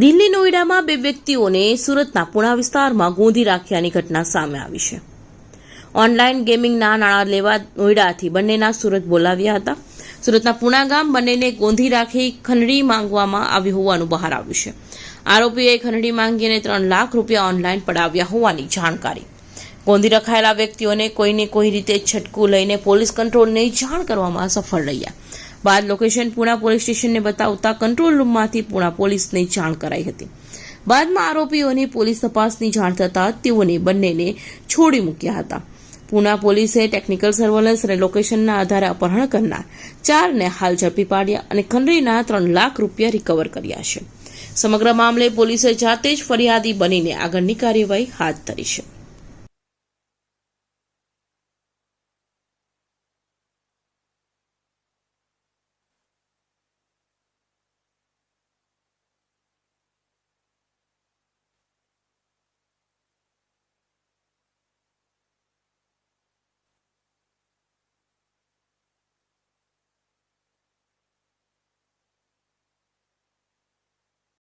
દિલ્હી નોઈડામાં બે વ્યક્તિઓને સુરતના પુણા વિસ્તારમાં ગોંધી રાખ્યાની ઘટના સામે આવી છે. ઓનલાઈન ગેમિંગના નાણાં લેવા નોઈડાથી બંનેના સુરત બોલાવ્યા હતા. સુરતના પુણા ગામ બંનેને ગોંધી રાખી ખંડણી માંગવામાં આવી હોવાનું બહાર આવ્યું છે. આરોપીએ ખંડણી માંગીને ત્રણ લાખ રૂપિયા ઓનલાઈન પડાવ્યા હોવાની જાણકારી. ગોંધી રખાયેલા વ્યક્તિઓને કોઈને કોઈ રીતે છટકું લઈને પોલીસ કંટ્રોલને જાણ કરવામાં સફળ રહ્યા. બાદ લોકેશન પુણા પોલીસ સ્ટેશનને બતાવતા કંટ્રોલ રૂમમાંથી પુણા પોલીસને જાણ કરાઈ હતી. બાદમાં આરોપીઓની પોલીસ તપાસની જાણ થતાં તેઓને બંનેને છોડી મૂક્યા હતા. પુના પોલીસે ટેકનિકલ સર્વેલન્સ અને લોકેશનના આધારે અપહરણ કરનાર ચારને હાલ ઝડપી પાડ્યા અને ખંડરીના ત્રણ લાખ રૂપિયા રિકવર કર્યા છે. સમગ્ર મામલે પોલીસે જાતે જ ફરિયાદી બનીને આગળની કાર્યવાહી હાથ ધરી છે.